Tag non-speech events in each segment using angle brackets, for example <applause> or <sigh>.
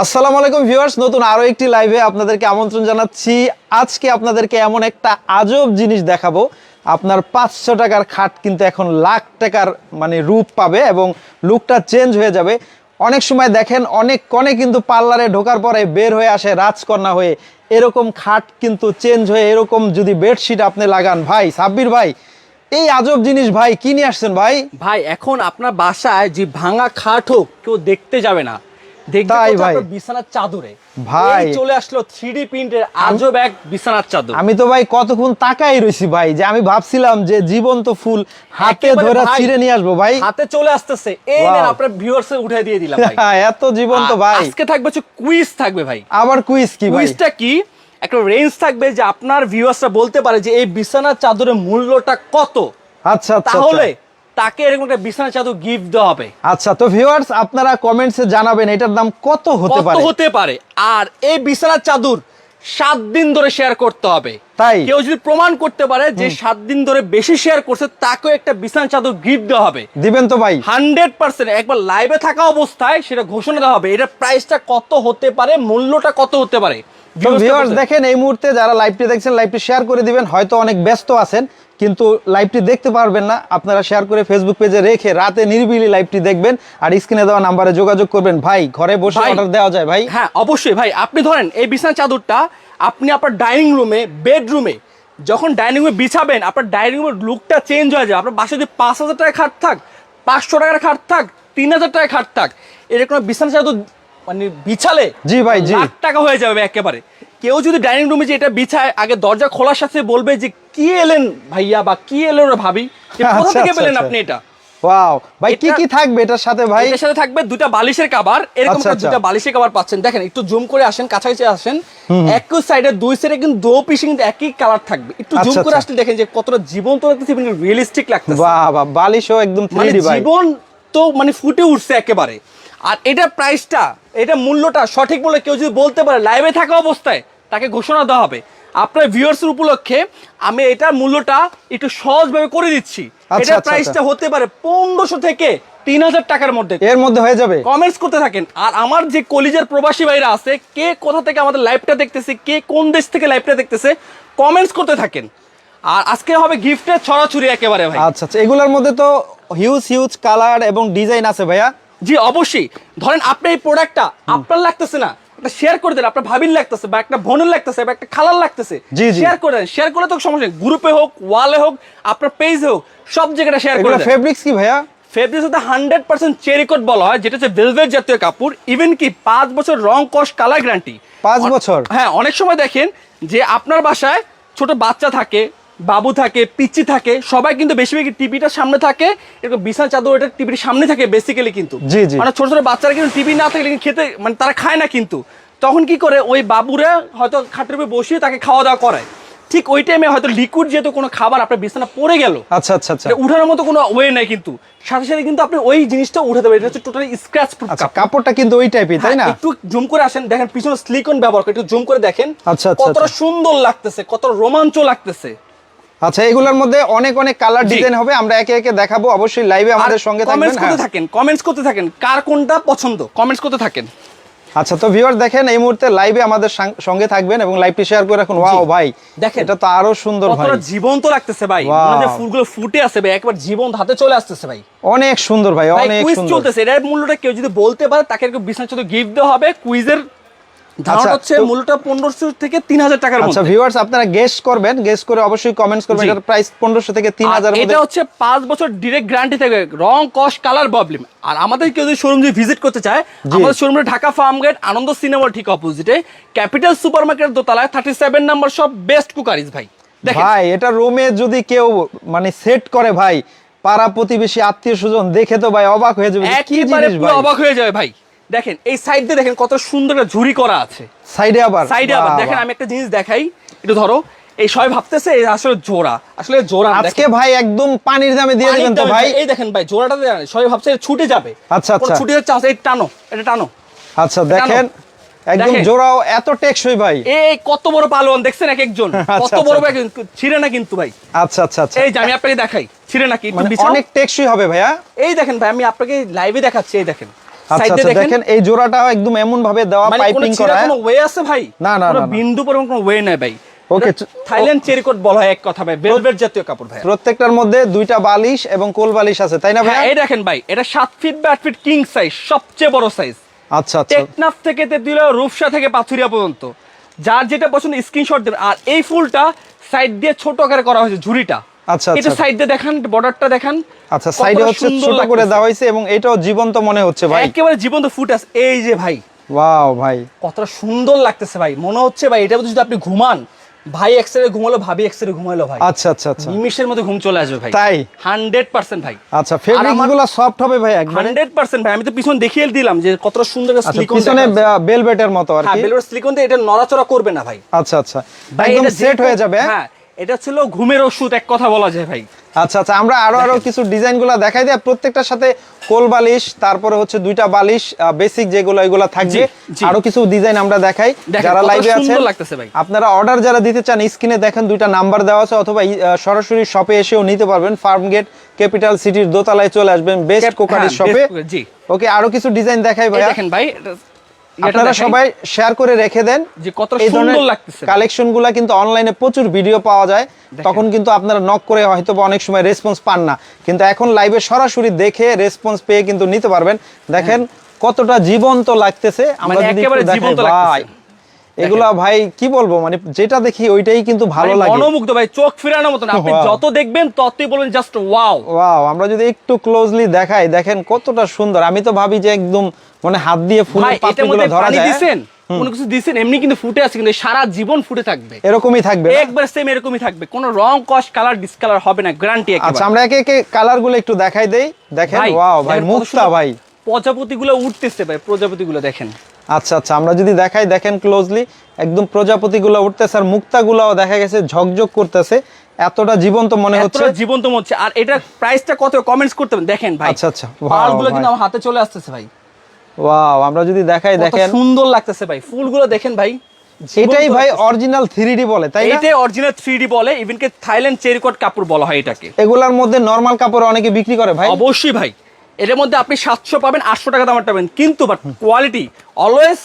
আসসালামু আলাইকুম ভিউয়ার্স, নতুন আরও একটি লাইভে আপনাদেরকে আমন্ত্রণ জানাচ্ছি। আজকে আপনাদেরকে এমন একটা আজব জিনিস দেখাবো। আপনার পাঁচশো টাকার খাট কিন্তু এখন লাখ টাকার মানে রূপ পাবে এবং লুকটা চেঞ্জ হয়ে যাবে। অনেক সময় দেখেন, অনেক কনে কিন্তু পার্লারে ঢোকার পরে বের হয়ে আসে রাজকন্যা হয়ে। এরকম খাট কিন্তু চেঞ্জ হয়ে এরকম যদি বেডশিট আপনি লাগান, ভাই, সাব্বির ভাই, এই আজব জিনিস ভাই, কি নিয়ে আসছেন ভাই? ভাই, এখন আপনার বাসায় যে ভাঙা খাট হোক, কেউ দেখতে যাবে না। তাই ভাই। বিছানার চাদরে। ভাই। চলে আসলো থ্রি প্রিন্টের আজব এক বিছানার চাদর। আমি তো ভাই কতক্ষণ তাকাই রইছি ভাই যে আমি ভাবছিলাম যে জীবন্ত ফুল হাতে ধরে ছিঁড়ে নিয়ে আসব ভাই। হাতে চলে আসতেছে। এই. নেন আপনার ভিউয়ার্স উঠে দিয়ে দিলাম ভাই। <laughs> এত জীবন্ত ভাই। আজকে থাকবে হচ্ছে কুইজ থাকবে ভাই। আবার কুইজ কি ভাই? কুইজটা কি? একটা রেঞ্জ থাকবে যে আপনার ভিউয়ার্সরা বলতে পারে যে এই বিছানার চাদরের মূল্যটা কত। আচ্ছা আচ্ছা তাহলে আচ্ছা। তাকে এরকম একটা বিছানা চাদর গিফট দেওয়া হবে। আচ্ছা তো ভিউয়ার্স আপনারা কমেন্টসে জানাবেন এটার দাম কত হতে পারে? কত হতে পারে? আর এই বিছানা চাদর সাত দিন ধরে শেয়ার করতে হবে। তাই? কেউ যদি প্রমাণ করতে পারে যে সাত দিন ধরে বেশি শেয়ার করছে তাকেও একটা বিছানা চাদর গিফট দেওয়া হবে। দিবেন তো ভাই। হান্ড্রেড পার্সেন্ট একবার লাইভে থাকা অবস্থায় সেটা ঘোষণা দেওয়া হবে। এটা প্রাইসটা কত হতে পারে? মূল্যটা কত হতে পারে? ভিউয়ার্স দেখেন এই মুহূর্তে যারা লাইভটি দেখছেন লাইভটি শেয়ার করে দিবেন। হয়তো অনেক ব্যস্ত আছেন কিন্তু লাইভটি দেখতে পারবেন না। আপনারা শেয়ার করে ফেসবুক পেজে রেখে রাতে নিরিবিলি লাইভটি দেখবেন আর স্ক্রিনে দেওয়া নাম্বারে যোগাযোগ করবেন। ভাই ঘরে বসে অর্ডার দেওয়া যায় ভাই। হ্যাঁ অবশ্যই ভাই। আপনি ধরেন এই বিছানা চাদরটা আপনি আপনার ডাইনিং রুমে বেডরুমে যখন ডাইনিং রুমে বিছাবেন আপনার ডাইনিং রুমের লুকটা চেঞ্জ হয়ে যায় আপনার বাসায় যদি পাঁচ হাজার টাকা খাট থাক পাঁচশো টাকার খাট থাক তিন হাজার টাকা খাট থাক এরকম বিছানা চাদর মানে বিছালে জি ভাই, জি। লাখ টাকা হয়ে যাবে একেবারে। কেউ যদি ডাইনিং রুমে যে এটা বিছায় আগে দরজা খোলার সাথে বলবে যে কি এলেন ভাইয়া বা কি এলেন রে ভাবি? কোথা আচ্ছা, থেকে আচ্ছা, পেলেন আচ্ছা। আপনি এটা। ওয়াও। ভাই কি কি থাকবে এটার সাথে ভাই? এটার সাথে থাকবে দুটা বালিশের কভার এরকম। দুটা বালিশের কভার পাচ্ছেন। দেখেন একটু জুম করে আসেন কাছাকাছি আসেন। একই সাইডে দুই সাইডে কিন্তু দো পিসে কিন্তু একই কালার থাকবে। একটু জুম করে। আসলে দেখেন যে কতটা জীবন্ত লাগতেছে রিয়েলিস্টিক লাগতেছে। বাহ বাহ বালিশও একদম মানে 3D ভাই। জীবন তো মানে ফুটে উঠছে একেবারে। আর এটা প্রাইসটা এটা মূল্যটা সঠিক বলে কেউ যদি বলতে পারে লাইভে থাকা অবস্থায় তাকে ঘোষণা দেওয়া হবে। আপনার ভিউয়ার্সের উপলক্ষে আমি এটার মূল্যটা একটু সহজভাবে করে দিচ্ছি। আচ্ছা, এটার আচ্ছা, প্রাইসটা হতে পারে পনেরোশো থেকে তিন হাজার টাকার মধ্যে। এর মধ্যে হয়ে যাবে? কমেন্টস করতে থাকেন। আর আমার যে কলিজের প্রবাসী ভাইরা আছে কে কোথা থেকে আমাদের লাইভটা দেখতেছে কে কোন দেশ থেকে লাইভটা দেখতেছে কমেন্টস করতে থাকেন। আর আজকে হবে গিফটের ছড়াছড়ি একেবারে ভাই। আচ্ছা আচ্ছা। এগুলোর মধ্যে তো হিউজ হিউজ কালার এবং ডিজাইন আছে ভাইয়া। জি অবশ্যই। ধরেন আপনি এই প্রোডাক্টটা আপনার লাগতেছে না শেয়ার করে দেন আপনার ভাবির লাগতেছে বা একটা বোনের লাগতেছে বা একটা খালার লাগতেছে। শেয়ার করে দেন। শেয়ার করলে তো সমস্যা নেই। গ্রুপে হোক ওয়ালে হোক আপনার পেজে হোক সব জায়গাটা শেয়ার করে দেন। ফেব্রিক্স কি ভাইয়া? ফেব্রিক্স হতে হান্ড্রেড পার্সেন্ট চেরিকট বলা হয় যেটা হচ্ছে ভেলভেট জাতীয় কাপড় ইভেন কি পাঁচ বছর রং কস কালার গ্যারান্টি পাঁচ বছর? হ্যাঁ অনেক সময় দেখেন যে আপনার বাসায় ছোট বাচ্চা থাকে বাবু থাকে পিচ্চি থাকে সবাই কিন্তু বেশিরভাগ টিভিটার সামনে থাকে। এরকম বিছানা চাদর এটা টিভির সামনে থাকে বেসিক্যালি কিন্তু। মানে ছোট ছোট বাচ্চারা কিন্তু টিভি না থাকলে খেতে মানে তারা খায় না কিন্তু। তখন কি করে ওই বাবুরা হয়তো খাটের উপরে বসিয়ে তাকে খাওয়া দাওয়া করায়। ঠিক ওই টাইমে হয়তো লিকুইড যেহেতু কোনো খাবার আপনার বিছানা পড়ে গেল। আচ্ছা আচ্ছা আচ্ছা। উঠানোর মতো কোনো ওয়ে নাই কিন্তু। সাথে সাথে কিন্তু আপনি ওই জিনিসটা উঠাতে পারেন। এটা হচ্ছে টোটালি স্ক্র্যাচ প্রুফ কাপড়টা কিন্তু ওই টাইপই তাই না? একটু জুম করে আসেন। দেখেন পিছনে স্লিকন ব্যবহার করে একটু জুম করে দেখেন। আচ্ছা, আচ্ছা, কতটা আচ্ছা। সুন্দর লাগতেছে কত রোমাঞ্চ লাগতেছে। আচ্ছা এগুলোর মধ্যে অনেক অনেক কালার ডিজাইন হবে। আমরা একে একে দেখাবো। অবশ্যই লাইভে আমাদের সঙ্গে থাকবেন। কমেন্টস করতে হ্যাঁ। থাকেন কমেন্টস করতে থাকেন। কার কোনটা পছন্দ? কমেন্টস করতে থাকেন। আচ্ছা তো ভিউয়ার দেখেন এই মুহূর্তে লাইভে আমাদের সঙ্গে থাকবেন এবং লাইভটি শেয়ার করে রাখুন। ওয়াও ভাই দেখেন। এটা তো আরও সুন্দর ভাই। কতটা জীবন্ত লাগতেছে ভাই. মনে ফুলগুলো ফুটে আছে ভাই। একবার জীবন্ত হাতে চলে আসতেছে ভাই। অনেক সুন্দর ভাই অনেক কুইজ সুন্দর। চলতেছে। এটার মূল্যটা কেউ যদি বলতে পারে তাকে এরকম বিছানা গিফট দেওয়া হবে। কুইজের হচ্ছে তো- মূল্যটা পনেরোশো থেকে তিন হাজার টাকার আচ্ছা মধ্যে। ভিউয়ার্স আপনারা করবেন করে অবশ্যই কমেন্টস করবেন। এটার প্রাইস থেকে এটা হচ্ছে বছর গ্যারান্টি থাকবে রং কালার প্রবলেম আর আমাদের কেউ যদি শোরুম যদি ভিজিট করতে চায়। আমাদের ঢাকা ফার্ম গেট আনন্দ সিনেমার ঠিক অপোজিটে ক্যাপিটাল দোতলায় নাম্বার সব বেস্ট কুকারিজ ভাই। ভাই এটা রুমে যদি কেউ মানে সেট করে ভাই পাড়া প্রতিবেশী আত্মীয় স্বজন দেখে তো ভাই অবাক হয়ে যাবে যে কি জিনিস ভাই। অবাক হয়ে যাবে ভাই। দেখেন এই সাইড দিয়ে দেখেন কত সুন্দর একটা ঝুড়ি করা আছে। সাইডে আবার? সাইডে আবার। দেখেন আমি একটা জিনিস দেখাই একটু ধরো। এই সবাই ভাবতেছে আসলে জোড়া। আসলে জোড়া আজকে ভাই একদম পানির দামে দিয়ে দিবেন তো ভাই? এই দেখেন ভাই জোড়াটা দেন, সবাই ভাবছে ছুটে যাবে। আচ্ছা, আচ্ছা। ছুটে চান্স এই টানো এটা টানো। আচ্ছা দেখেন একদম। জোড়াও এত টেকসই ভাই। এই কত বড় পালোয়ান দেখছেন এক একজন? <laughs> কত আচ্ছা, বড় আচ্ছা। ভাই কিন্তু ছিঁড়ে না কিন্তু ভাই। আচ্ছা আচ্ছা আচ্ছা। এই যে আমি আপনাকে দেখাই ছিঁড়ে নাকি একটু মানে অনেক টেকসই হবে ভাইয়া। এই দেখেন ভাই আমি আপনাকে লাইভে দেখাচ্ছি এই দেখেন। আচ্ছা সাইড দেখেন। দেখেন এই জোড়াটাও একদম এমন ভাবে দেওয়া পাইপিং করা? কোনো ওয়ে আছে ভাই? না, না, না, না। বিন্দু পরিমাণ কোনো ওয়ে নাই ভাই। Okay, থাইল্যান্ড চেরিকোট বলা হয় এক কথা ভাই ভেলভেট জাতীয় কাপড় ভাই। প্রত্যেকটার মধ্যে দুইটা বালিশ এবং কোল বালিশ আছে তাই না ভাই হ্যাঁ এই দেখেন ভাই এটা সাত ফিট বা ফিট কিং সাইজ সবচেয়ে বড় সাইজ আচ্ছা আচ্ছা। টেকনাফ থেকে তেতুলিয়া রূপসা থেকে পাথুরিয়া পর্যন্ত। যার যেটা পছন্দ স্ক্রিনশট দেবেন। আর এই ফুলটা সাইড দিয়ে ছোট আকারে করা হয়েছে ঝুড়িটা। আচ্ছা, এটা আচ্ছা। সাইড দিয়ে দেখান বর্ডারটা দেখান। আচ্ছা সাইডে হচ্ছে ছোট করে দেওয়া হয়েছে এবং এটাও জীবন্ত মনে হচ্ছে ভাই। একেবারে জীবন্ত এই যে ভাই। ওয়াও ভাই। কতটা সুন্দর লাগতেছে ভাই। মনে হচ্ছে ভাই এটা যদি আপনি ঘুমান ভাই এক্সরে ঘুমালো ভাবি এক্সরে ঘুমালো ভাই। আচ্ছা আচ্ছা আচ্ছা। নিমিশের মধ্যে ঘুম চলে আসবে ভাই। তাই? ভাই। আচ্ছা সফট হবে ভাই একবারে। ভাই। আমি তো পিছন দেখিয়ে দিলাম যে কতটা সুন্দর সিলিকন পিছনে বেলভেটের মতো আর হ্যাঁ কি? সিলিকন দিয়ে এটা নড়াচড়া করবে না ভাই। আচ্ছা আচ্ছা। একদম সেট হয়ে যাবে হ্যাঁ? এটা ছিল ঘুমের ওষুধ এক কথা বলা যায় ভাই। আচ্ছা আচ্ছা আমরা আরও আরও কিছু ডিজাইনগুলা দেখাই দিই। প্রত্যেকটার সাথে কোল বালিশ তারপরে হচ্ছে দুইটা বালিশ বেসিক যেগুলো এগুলো থাকবে। আরও কিছু ডিজাইন আমরা দেখাই। যারা লাইভে ভাই। আপনারা অর্ডার যারা দিতে চান স্ক্রিনে দেখেন দুইটা নাম্বার দেওয়া আছে অথবা সরাসরি শপে এসেও নিতে পারবেন। ফার্ম গেট ক্যাপিটাল সিটির দোতলায় চলে আসবেন বেস্ট কোকারির হ্যাঁ, শপে জি। ওকে আরও কিছু ডিজাইন দেখাই ভাইয়া। দেখেন ভাই আপনারা। সবাই শেয়ার করে রেখে দেন। যে কতটা সুন্দর লাগতেছে। কালেকশনগুলা কিন্তু অনলাইনে প্রচুর ভিডিও পাওয়া যায়। তখন কিন্তু আপনারা নক করে হয়তো বা অনেক সময় রেসপন্স পান না। কিন্তু এখন লাইভে সরাসরি দেখে রেসপন্স পেয়ে কিন্তু নিতে পারবেন। দেখেন কতটা জীবন্ত লাগতেছে। আমরা মানে যদি জীবন্ত লাগতেছে। এগুলা ভাই কি বলব মানে যেটা দেখি ওইটাই কিন্তু ভালো লাগে। মনোমুগ্ধ ভাই চোখ ফিরানোর মতন। আপনি যত দেখবেন ততই বলেন জাস্ট ওয়াও ওয়াও আমরা যদি একটু ক্লোজলি দেখাই দেখেন কতটা সুন্দর। আমি তো ভাবি যে একদম মানে হাত দিয়ে ফুলের পাপড়িগুলো ধরা যায়। দিছেন? কোনো কিছু দিছেন? এমনি কিন্তু ফুটে আছে কিন্তু সারা জীবন ফুটে থাকবে। এরকমই থাকবে একবার সেম এরকমই থাকবে। কোনো রং কস কালার ডিসকালার হবে না গ্যারান্টি আচ্ছা আমরা একে একে কালারগুলো একটু দেখাই দেই। দেখেন ওয়াও ভাই মুক্তা ভাই। প্রজাপতিগুলো উঠতেছে ভাই প্রজাপতিগুলো দেখেন। আচ্ছা আচ্ছা আমরা যদি দেখাই দেখেন ক্লোজলি একদম প্রজাপতিগুলো উঠতেছে আর মুক্তাগুলোও দেখা গেছে ঝকঝক করতেছে। এতটা জীবন্ত মনে হচ্ছে। জীবন্ত মনে হচ্ছে। আর এটার প্রাইসটা কত কমেন্টস করতে দেখেন ভাই আচ্ছা, আচ্ছা। পালগুলো কিন্তু আমার হাতে চলে আসতেছে ভাই। ওয়াও আমরা যদি দেখাই কত দেখেন। সুন্দর লাগতেছে ভাই। ফুলগুলো দেখেন ভাই। এটাই ভাই অরিজিনাল থ্রি বলে তাই না? এইটাই অরিজিনাল থ্রি বলে। ইভেন কে থাইল্যান্ড চেরিকট কাপড় বলা হয় এটাকে। এগুলার মধ্যে নরমাল কাপড় অনেকে বিক্রি করে ভাই। অবশ্যই ভাই। এর মধ্যে আপনি সাতশো পাবেন আটশো টাকা দামের পাবেন। কিন্তু but quality always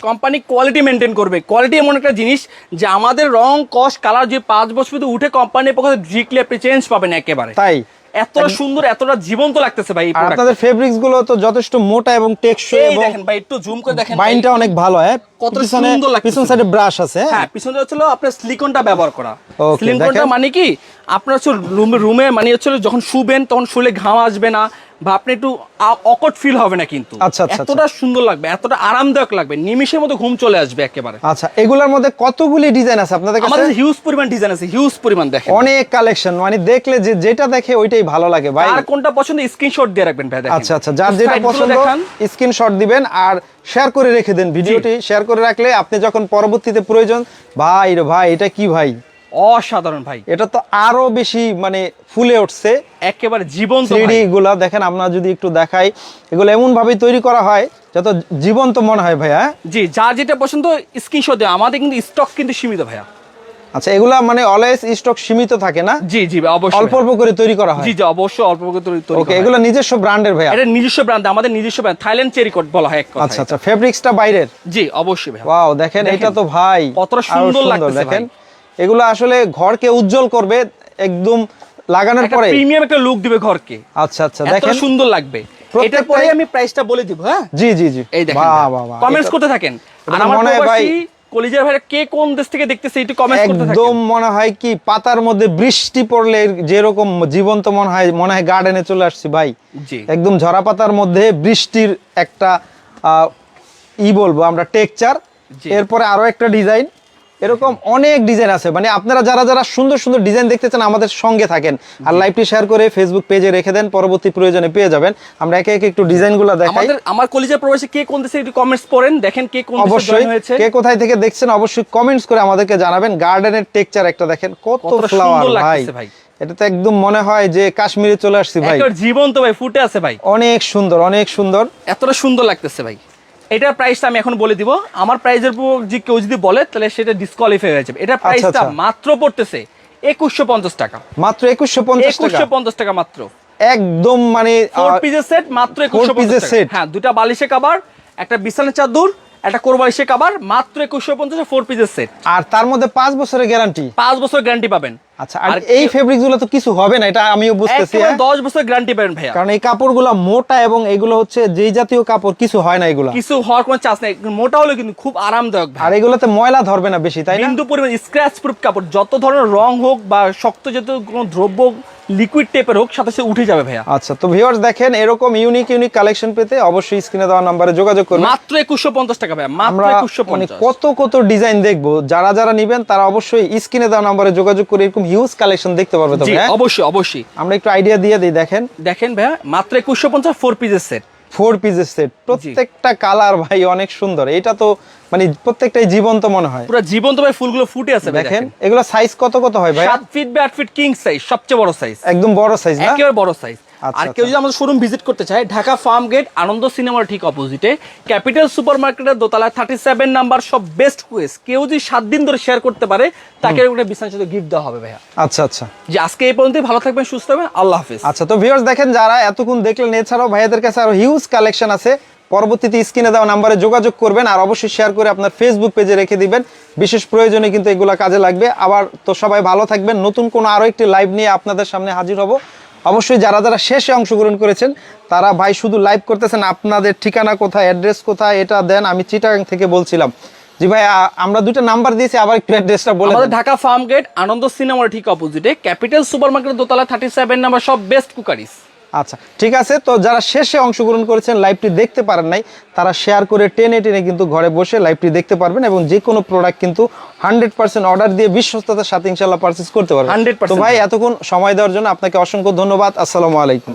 company quality maintain করবে। কোয়ালিটি এমন একটা জিনিস যে আমাদের রং কস কালার যে পাঁচ বছর ভিতরে উঠে কোম্পানির পক্ষে ডিক্লি আপনি চেঞ্জ পাবেন একেবারে। তাই? এতটা সুন্দর এতটা জীবন্ত লাগতেছে ভাই আপনাদের ফেব্রিক্সগুলো তো যথেষ্ট মোটা এবং টেকসই এবং দেখেন ভাই একটু জুম করে দেখেন। বাইনটা অনেক ভালো হ্যাঁ? কত সুন্দর লাগতেছে। পিছন সাইডে ব্রাশ আছে হ্যাঁ? হ্যাঁ পিছনে হচ্ছিল আপনার সিলিকনটা ব্যবহার করা। সিলিকনটা মানে কি? আপনার হচ্ছে রুমে রুমে মানে হচ্ছে যখন শুবেন তখন শুলে ঘাম আসবে না। বা আপনি একটু অকট ফিল হবে না কিন্তু। আচ্ছা, আচ্ছা, এতটা সুন্দর লাগবে এতটা আরামদায়ক লাগবে নিমিশের মতো ঘুম চলে আসবে একেবারে। আচ্ছা এগুলার মধ্যে কতগুলি ডিজাইন আছে আপনাদের কাছে? আমাদের হিউজ পরিমাণ ডিজাইন আছে হিউজ পরিমাণ দেখেন। অনেক কালেকশন মানে দেখলে যে যেটা দেখে ওইটাই ভালো লাগে ভাই। আর কোনটা পছন্দ স্ক্রিনশট দিয়ে রাখবেন ভাই দেখেন। আচ্ছা আচ্ছা যার যেটা পছন্দ দেখান। স্ক্রিনশট দিবেন আর শেয়ার করে রেখে দেন ভিডিওটি। শেয়ার করে রাখলে আপনি যখন পরবর্তীতে প্রয়োজন ভাই রে ভাই এটা কি ভাই? অসাধারণ ভাই। এটা তো আরও বেশি মানে ফুলে উঠছে। একেবারে জীবন্ত থ্রি গুলা দেখেন আমরা যদি একটু দেখাই এগুলো এমন ভাবে তৈরি করা হয় যত জীবন্ত মনে হয় ভাইয়া। জি যার যেটা পছন্দ স্ক্রিনশট দেওয়া। আমাদের কিন্তু স্টক কিন্তু সীমিত ভাইয়া। আচ্ছা এগুলা মানে অলওয়েজ স্টক সীমিত থাকে না? জি জি অবশ্যই। অল্প অল্প করে তৈরি করা হয়। জি জি অবশ্যই অল্প করে তৈরি ওকে করা হয়। এগুলো নিজস্ব ব্র্যান্ডের ভাই এটা নিজস্ব ব্র্যান্ড আমাদের নিজস্ব ব্র্যান্ড। থাইল্যান্ড চেরিকট বলা হয় এক কথা আচ্ছা আচ্ছা ফেব্রিক্সটা বাইরের? জি অবশ্যই ভাই। ওয়াও দেখেন এটা তো ভাই আরও সুন্দর লাগতেছে দেখেন। এগুলো আসলে ঘরকে উজ্জ্বল করবে একদম লাগানোর পরে। প্রিমিয়াম একটা লুক দিবে ঘরকে। আচ্ছা আচ্ছা এত দেখেন। সুন্দর লাগবে। এটার পরে আমি প্রাইসটা বলে দিব হ্যাঁ? জি জি জি। এই দেখেন বাহ বাহ বাহ কমেন্টস করতে থাকেন। আর আমার মনে হয় ভাই- কলিজার ভাইরা কে কোন দেশ থেকে দেখতেছে একটু কমেন্টস করতে থাকেন। একদম মনে হয় কি পাতার মধ্যে বৃষ্টি পড়লে যেরকম জীবন্ত মনে হয় মনে হয় গার্ডেনে চলে আসছি ভাই। জি। একদম ঝরা পাতার মধ্যে বৃষ্টির একটা আহ, ই বলব আমরা টেকচার এরপরে আরও একটা ডিজাইন এরকম অনেক ডিজাইন আছে। মানে আপনারা যারা যারা সুন্দর সুন্দর ডিজাইন দেখতে চান আমাদের সঙ্গে থাকেন। আর লাইভটি শেয়ার করে ফেসবুক পেজে রেখে দেন পরবর্তী প্রয়োজনে পেয়ে যাবেন। আমরা একে একে একটু ডিজাইনগুলো দেখাই। আমার কলিজার প্রবাসী কে কোন দেশে একটু কমেন্টস করেন দেখেন কে কোন দেশে অবশ্যই। হয়েছে। কে কোথায় থেকে দেখছেন অবশ্যই কমেন্টস করে আমাদেরকে জানাবেন। গার্ডেনের টেকচার একটা দেখেন কত ফ্লাওয়ার ভাই। ভাই। এটা তো একদম মনে হয় যে কাশ্মীরে চলে আসছি ভাই। জীবন্ত ভাই ফুটে আছে ভাই। অনেক সুন্দর অনেক সুন্দর। এতটা সুন্দর লাগতেছে ভাই। এটার প্রাইসটা আমি এখন বলে দিব। আমার প্রাইসের উপর যে কেউ যদি বলে তাহলে সেটা ডিসকোয়ালিফাই হয়ে যাবে। এটার প্রাইসটা আচ্ছা। মাত্র পড়তেছে একুশশো পঞ্চাশ টাকা। মাত্র একুশশো পঞ্চাশ একুশশো পঞ্চাশ টাকা মাত্র। একদম মানে ফোর পিসের সেট মাত্র একুশশো এর set? হ্যাঁ দুটা বালিশে কাবার একটা বিছানা চাদর একটা কোরবালিশে কাবার মাত্র একুশশো পঞ্চাশ ফোর পিসের সেট আর তার মধ্যে পাঁচ বছরের গ্যারান্টি পাঁচ বছর গ্যারান্টি পাবেন। আচ্ছা আর এই ফেব্রিকগুলো তো কিছু হবে না এটা আমিও বুঝতেছি একেবারে হ্যাঁ? দশ বছর গ্যারান্টি পাবেন ভাইয়া। কারণ এই কাপড়গুলো মোটা এবং এগুলো হচ্ছে যেই জাতীয় কাপড় কিছু হয় না এগুলা। কিছু হওয়ার কোনো চান্স নেই। মোটা হলে কিন্তু খুব আরামদায়ক ভাই আর এগুলোতে ময়লা ধরবে না বেশি তাই না? বিন্দু পরিমাণ স্ক্র্যাচ প্রুফ কাপড় যত ধরনের রং হোক বা শক্ত জাতীয় কোনো দ্রব্য লিকুইড টাইপের হোক সাথে সাথে উঠে যাবে ভাইয়া। আচ্ছা তো ভিউয়ার্স দেখেন এরকম ইউনিক ইউনিক কালেকশন পেতে অবশ্যই স্ক্রিনে দেওয়া নাম্বারে যোগাযোগ করবেন মাত্র একুশশো পঞ্চাশ টাকা ভাইয়া মাত্র আমরা একুশশো মানে কত কত ডিজাইন দেখব যারা যারা নিবেন তারা অবশ্যই স্ক্রিনে দেওয়া নাম্বারে যোগাযোগ করে এরকম হিউজ কালেকশন দেখতে পারবে তো? অবশ্যই অবশ্যই। আমরা একটু আইডিয়া দিয়ে দিই দেখেন। দেখেন ভাইয়া মাত্র একুশশো পঞ্চাশ ফোর পিসের সেট ফোর পিসের সেট প্রত্যেকটা কালার ভাই অনেক সুন্দর। এটা তো মানে প্রত্যেকটাই জীবন্ত মনে হয়। পুরো জীবন্ত ভাই ফুলগুলো ফুটে আছে দেখেন এগুলো সাইজ কত কত হয় ভাই 7 feet by 8 feet king size সবচেয়ে বড় সাইজ একদম বড় সাইজ না? একেবারে বড় সাইজ আর কেউ আচ্ছা। যদি আমাদের শোরুম ভিজিট করতে চায় ঢাকা ফার্ম গেট আনন্দ সিনেমার ঠিক অপোজিটে ক্যাপিটাল সুপার মার্কেটের দোতলায় থার্টি সেভেন নাম্বার সব বেস্ট কুয়েস কেউ যদি সাত দিন ধরে শেয়ার করতে পারে তাকে বিছানা সাথে গিফট দেওয়া হবে ভাইয়া। আচ্ছা আচ্ছা। যে আজকে এই পর্যন্ত ভালো থাকবেন সুস্থ থাকবেন আল্লাহ হাফিজ। আচ্ছা তো ভিউয়ার্স দেখেন যারা এতক্ষণ দেখলেন এছাড়াও ভাইয়াদের কাছে আরও হিউজ কালেকশন আছে। পরবর্তীতে স্ক্রিনে দেওয়া নাম্বারে যোগাযোগ করবেন আর অবশ্যই শেয়ার করে আপনার ফেসবুক পেজে রেখে দিবেন। বিশেষ প্রয়োজনে কিন্তু এগুলো কাজে লাগবে। আবার তো সবাই ভালো থাকবেন। নতুন কোনো আরও একটি লাইভ নিয়ে আপনাদের সামনে হাজির হব। অবশ্যই যারা যারা শেষে অংশগ্রহণ করেছেন তারা ভাই শুধু লাইভ করতেছেন আপনাদের ঠিকানা কোথায় অ্যাড্রেস কোথায় এটা দেন আমি চিটাগাং থেকে বলছিলাম। জি ভাই আমরা দুটো নাম্বার দিয়েছি আবার একটু অ্যাড্রেসটা বলে আমাদের ঢাকা ফার্ম গেট আনন্দ সিনেমার ঠিক অপোজিটে ক্যাপিটাল সুপার মার্কেট দোতলা থার্টি সেভেন নাম্বার সব বেস্ট কুকারিস আচ্ছা ঠিক আছে তো যারা শেষে অংশগ্রহণ করেছেন লাইভটি দেখতে পারেন নাই তারা শেয়ার করে টেনে টেনে কিন্তু ঘরে বসে লাইভটি দেখতে পারবেন এবং যে কোনো প্রোডাক্ট কিন্তু হান্ড্রেড পার্সেন্ট অর্ডার দিয়ে বিশ্বস্ততার সাথে ইনশাল্লাহ পারচেস করতে পারবেন। 100% তো ভাই এতক্ষণ সময় দেওয়ার জন্য আপনাকে অসংখ্য ধন্যবাদ। আসসালামু আলাইকুম।